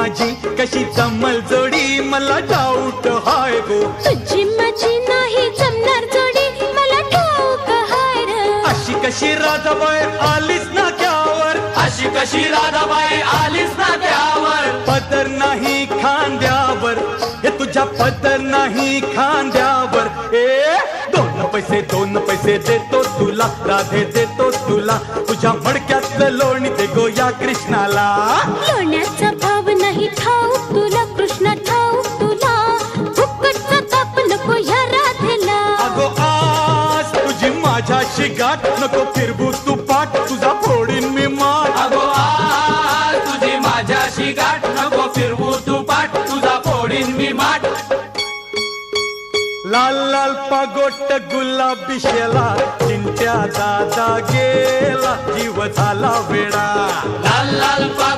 माझी कशी जमल जोडी? मला डाऊट हाय गो. तुझी माझी नाही जमणार जोडी मला ठाऊक हाय र. अशी कशी राधाबाई आलीच ना त्यावर? अशी कशी राधाबाई आलीच ना त्यावर? पदर नाही खांद्यावर. हे तुझ्या पदर नाही खांद्यावर. ए दोन पैसे दोन पैसे देतो तुला राधे देतो तुला. तुझ्या मडक्यातलं लोणी दे गो या कृष्णाला. लोण्याचा माझ्याशी गाठ नको फिरवू तू पाठ तुझा फोडीन मी माठ. अगो आ तुझी माझ्याशी गाठ नको फिरवू तू पाठ तुझा फोडीन मी माठ. लाल लाल पागोट गुलाबी शेला चिंट्या दादा गेला जीव झाला वेडा. लाल लाल गुलाबी